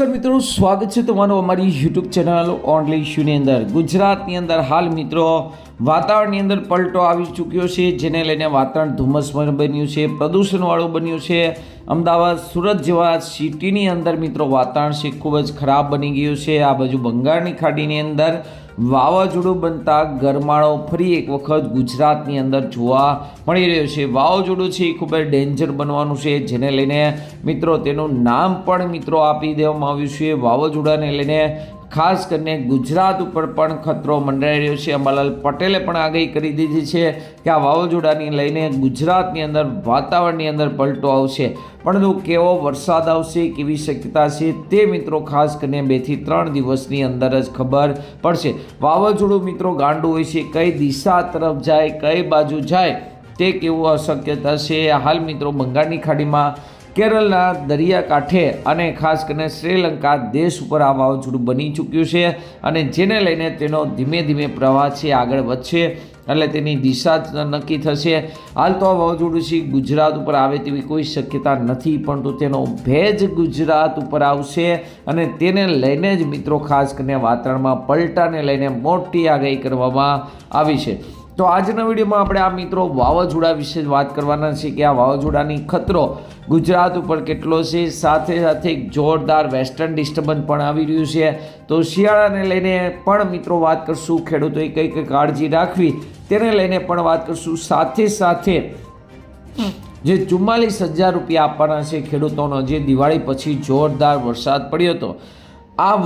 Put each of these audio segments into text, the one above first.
નમસ્કાર મિત્રો, સ્વાગત છે તમારું અમારી યુટ્યુબ ચેનલ ઓનલી ઇશ્યુની અંદર. ગુજરાતની અંદર હાલ મિત્રો, વાતાવરણની અંદર પલટો આવી ચૂક્યો છે, જેને લઈને વાતાવરણ ધુમ્મસમય બન્યું છે, પ્રદૂષણવાળું બન્યું છે. અમદાવાદ, સુરત જેવા સિટીની અંદર મિત્રો, વાતાવરણ છે, ખૂબ જ ખરાબ બની ગયું છે. આ બાજુ બંગાળની ખાડીની અંદર વાવાઝોડું બનતા ગરમાળો ફરી એક વખત ગુજરાતની અંદર જોવા મળી રહ્યો છે. વાવાઝોડું છે એ ખૂબ જ ડેન્જર બનવાનું છે, જેને લઈને મિત્રો તેનું નામ પણ મિત્રો આપી દેવામાં આવ્યું છે. વાવાઝોડાને લઈને ખાસ કરીને ગુજરાત ઉપર પણ ખતરો મંડરાઈ રહ્યો છે. અંબાલાલ પટેલે પણ આગાહી કરી દીધી છે કે આ વાવાઝોડાની લઈને ગુજરાતની અંદર વાતાવરણની અંદર પલટો આવશે. પરંતુ કેવો વરસાદ આવશે, કેવી શક્યતા છે તે મિત્રો ખાસ કરીને બેથી ત્રણ દિવસની અંદર જ ખબર પડશે. વાવાઝોડું મિત્રો ગાંડું હોય છે, કઈ દિશા તરફ જાય, કઈ બાજુ જાય તે કેવું અશક્યતા છે હાલ મિત્રો બંગાળની ખાડીમાં કેરળના દરિયાકાંઠે અને ખાસ કરીને શ્રીલંકા દેશ ઉપર આ વાવાઝોડું બની ચૂક્યું છે અને જેને લઈને તેનો ધીમે ધીમે પ્રવાહ છે, આગળ વધશે એટલે તેની દિશા નક્કી થશે. હાલ તો આ વાવાઝોડું છે, ગુજરાત ઉપર આવે તેવી કોઈ શક્યતા નથી, પરંતુ તેનો ભેજ ગુજરાત ઉપર આવશે અને તેને લઈને જ મિત્રો ખાસ કરીને વાતાવરણમાં પલટાને લઈને મોટી આગાહી કરવામાં આવી છે. તો આજના વિડીયોમાં આપણે આ મિત્રો વાવાઝોડા વિશે વાત કરવાના છે કે આ વાવાઝોડાની ખતરો ગુજરાત ઉપર કેટલો છે. સાથે સાથે જોરદાર વેસ્ટર્ન ડિસ્ટર્બન્સ પણ આવી રહ્યું છે. તો શિયાળાને લઈને પણ મિત્રો વાત કરશું, ખેડૂતોએ કઈ કઈ કાળજી રાખવી તેને લઈને પણ વાત કરશું. સાથે સાથે જે ચુમ્માલીસ હજાર રૂપિયા આપવાના છે ખેડૂતોનો, જે દિવાળી પછી જોરદાર વરસાદ પડ્યો હતો. આ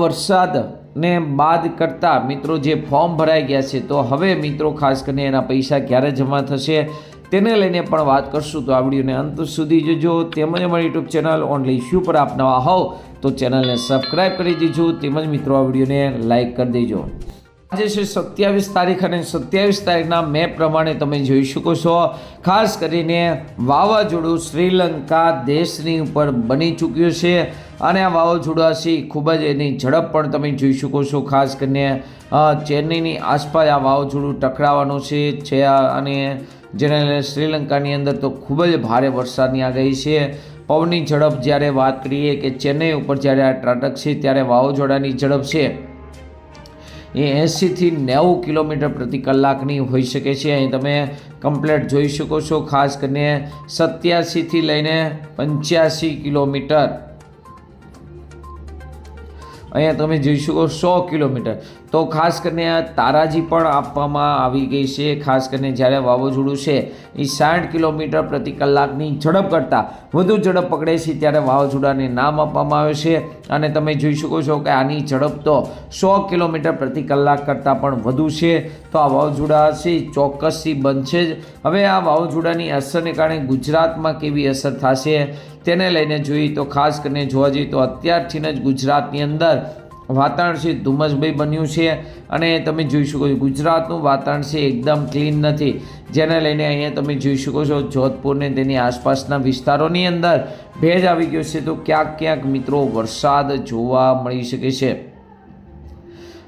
વરસાદને બાદ કરતાં મિત્રો જે ફોર્મ ભરાઈ ગયા છે, તો હવે મિત્રો ખાસ કરીને એના પૈસા ક્યારે જમા થશે તેને લઈને પણ વાત કરશું. તો આ વિડીયોને અંત સુધી જોજો. તેમજ અમારી યુટ્યુબ ચેનલ ઓનલી ઇશ્યુ પર આપ નવા હોવ, તો ચેનલને સબસ્ક્રાઈબ કરી દેજો. તેમજ મિત્રો, આ વિડીયોને લાઈક કરી દેજો. આજે છે સત્યાવીસ તારીખ અને સત્યાવીસ તારીખના મેપ પ્રમાણે તમે જોઈ શકો છો. ખાસ કરીને વાવાઝોડું શ્રીલંકા દેશની ઉપર બની ચૂક્યું છે. અને આ વાવાઝોડાથી ખૂબ જ એની ઝડપ પણ તમે જોઈ શકો છો, ખાસ કરીને ચેન્નઈની આસપાસ આ વાવાઝોડું ટકરાવાનું છે છે, અને જેને લઈને શ્રીલંકાની અંદર તો ખૂબ જ ભારે વરસાદની આગાહી છે. પવનની ઝડપ જ્યારે વાત કરીએ કે ચેન્નઈ ઉપર જ્યારે આ ત્રાટક છે, ત્યારે વાવાઝોડાની ઝડપ છે. એ એંસીથી નેવું કિલોમીટર પ્રતિ કલાકની હોઈ શકે છે. અહીં તમે કમ્પ્લેટ જોઈ શકો છો, ખાસ કરીને સત્યાસીથી લઈને પંચ્યાસી કિલોમીટર. અહીંયા તમે જોઈ શકો સો કિલોમીટર. તો ખાસ કરીને આ તારાજી પણ આપવામાં આવી ગઈ છે. ખાસ કરીને જ્યારે વાવાઝોડું છે એ સાઠ કિલોમીટર પ્રતિ કલાકની ઝડપ કરતાં વધુ ઝડપ પકડે છે ત્યારે વાવાઝોડાને નામ આપવામાં આવે છે. અને તમે જોઈ શકો છો કે આની ઝડપ તો સો કિલોમીટર પ્રતિ કલાક કરતાં પણ વધુ છે. તો આ વાવાઝોડા છે ચોક્કસથી બનશે જ. હવે આ વાવાઝોડાની અસરને કારણે ગુજરાતમાં કેવી અસર થશે, તેને લઈને જોઈએ તો ખાસ કરીને જોવા જઈએ તો અત્યારથી જ ગુજરાતની અંદર વાતાવરણ છે, ધુમ્મસભય બન્યું છે અને તમે જોઈ શકો છો, ગુજરાતનું વાતાવરણ છે એકદમ ક્લીન નથી. જેને લઈને અહીંયા તમે જોઈ શકો છો, જોધપુરને તેની આસપાસના વિસ્તારોની અંદર ભેજ આવી ગયો છે. તો ક્યાંક ક્યાંક મિત્રો વરસાદ જોવા મળી શકે છે.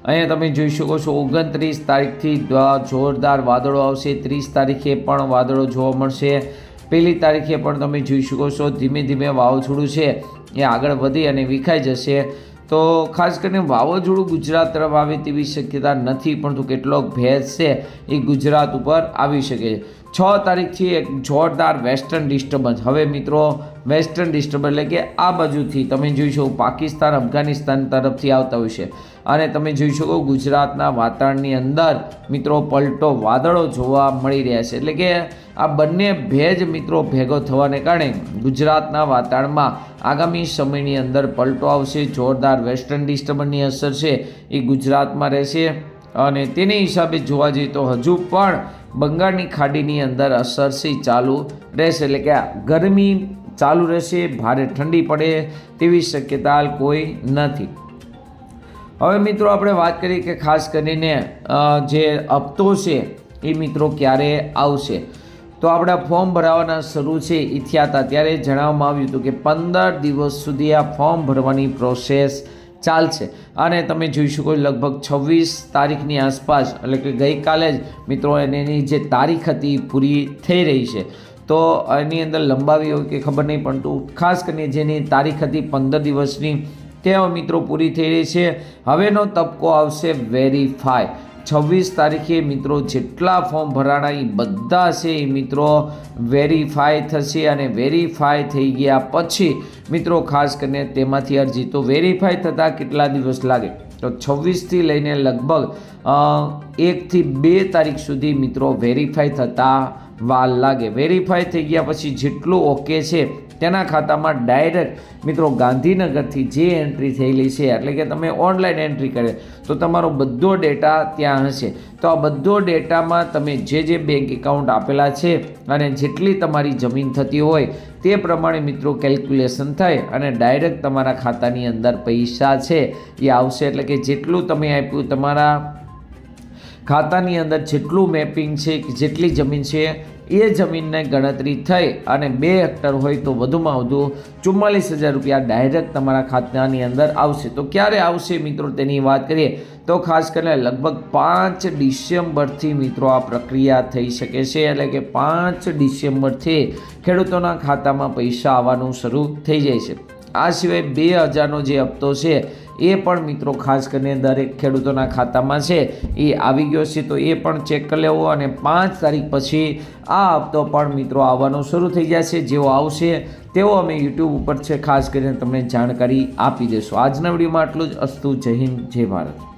અહીંયા તમે જોઈ શકો છો, ઓગણત્રીસ તારીખથી જોરદાર વાદળો આવશે. ત્રીસ તારીખે પણ વાદળો જોવા મળશે. પહેલી તારીખે પણ તમે જોઈ શકો છો, ધીમે ધીમે વાવાઝોડું છે. એ આગળ વધી અને વિખાઈ જશે. તો ખાસ કરીને વાવાઝોડું ગુજરાત તરફ આવે તેવી શક્યતા નથી, પરંતુ કેટલોક ભેજ છે એ ગુજરાત ઉપર આવી શકે છે. છ તારીખથી એક જોરદાર વેસ્ટર્ન ડિસ્ટર્બન્સ. હવે મિત્રો, વેસ્ટર્ન ડિસ્ટર્બન્સ એટલે કે આ બાજુથી તમે જોઈશો પાકિસ્તાન, અફઘાનિસ્તાન તરફથી આવતા હોય છે. અને તમે જોઈ શકો ગુજરાતના વાતાવરણની અંદર મિત્રો પલટો વાદળો જોવા મળી રહ્યા છે. એટલે કે આ બંને ભેજ મિત્રો ભેગો થવાને કારણે ગુજરાતના વાતાવરણમાં આગામી સમયની અંદર પલટો આવશે, જોરદાર વેસ્ટર્ન ડિસ્ટર્બન્સની અસર છે એ ગુજરાતમાં રહેશે. અને તેની હિસાબે જોવા જઈએ તો હજુ પણ બંગાળની ખાડીની અંદર અસર છે, ચાલુ રહેશે. એટલે કે ગરમી ચાલુ રહેશે, ભારે ઠંડી પડે તેવી શક્યતા કોઈ નથી. હવે મિત્રો આપણે વાત કરીએ કે ખાસ કરીને જે હપ્તો છે, એ મિત્રો ક્યારે આવશે? તો આપણા ફોર્મ ભરાવાના શરૂ છે એ થયા હતા. ત્યારે જણાવવામાં આવ્યું હતું કે પંદર દિવસ સુધી આ ફોર્મ ભરવાની પ્રોસેસ ચાલશે. અને તમે જોઈ શકો લગભગ છવ્વીસ તારીખની આસપાસ, એટલે કે ગઈકાલે જ, મિત્રો, એની જે તારીખ હતી પૂરી થઈ રહી છે. તો એની અંદર લંબાવી હોય કે ખબર નહીં પણ ખાસ કરીને જેની તારીખ હતી, પંદર દિવસની તે મિત્રો પૂરી થઈ રહી છે. હવેનો તબકો આવશે વેરીફાય છવ્વીસ તારીખે મિત્રો જેટલા ફોર્મ ભરાણા એ બધા છે એ મિત્રો વેરીફાય થશે અને વેરીફાય થઈ ગયા પછી મિત્રો ખાસ કરીને તેમાંથી અરજી. તો વેરીફાય થતાં કેટલા દિવસ લાગે? તો છવ્વીસથી લઈને લગભગ એકથી બે તારીખ સુધી મિત્રો વેરીફાય થતાં વાર લાગે. વેરીફાય થઈ ગયા પછી જેટલું ઓકે છે તેના ખાતામાં ડાયરેક્ટ મિત્રો ગાંધીનગરથી જે એન્ટ્રી થયેલી છે, એટલે કે તમે ઓનલાઈન એન્ટ્રી કરે, તો તમારો બધો ડેટા ત્યાં હશે. તો આ બધો ડેટામાં તમે જે જે બેંક એકાઉન્ટ આપેલા છે અને જેટલી તમારી જમીન થતી હોય, તે પ્રમાણે મિત્રો કેલ્ક્યુલેશન થાય અને ડાયરેક્ટ તમારા ખાતાની અંદર પૈસા છે, એ આવશે. એટલે કે જેટલું તમે આપ્યું, તમારા ખાતાની અંદર જેટલું મેપિંગ છે, કે જેટલી જમીન છે એ જમીનને ગણતરી થઈ અને બે હેક્ટર હોય તો વધુમાં વધુ ચુમ્માલીસ હજાર રૂપિયા ડાયરેક્ટ તમારા ખાતાની અંદર આવશે. તો ક્યારે આવશે મિત્રો તેની વાત કરીએ તો ખાસ કરીને લગભગ પાંચ ડિસેમ્બરથી મિત્રો આ પ્રક્રિયા થઈ શકે છે. એટલે કે પાંચ ડિસેમ્બરથી ખેડૂતોના ખાતામાં પૈસા આવવાનું શરૂ થઈ જાય છે. આ સિવાય બે હજારનો જે હપ્તો છે એ પણ મિત્રો ખાસ કરીને દરેક ખેડૂતોના ખાતામાં છે. એ આવી ગયો છે તો એ પણ ચેક કરી લેવો અને પાંચ તારીખ પછી આ હપ્તો પણ મિત્રો આવવાનો શરૂ થઈ જશે, જેવો આવશે તેવો અમે યુટ્યુબ ઉપર છે. ખાસ કરીને તમને જાણકારી આપી દઈશું. આજના વિડીયોમાં આટલું જ. અસ્તુ, જય હિન્દ, જય ભારત.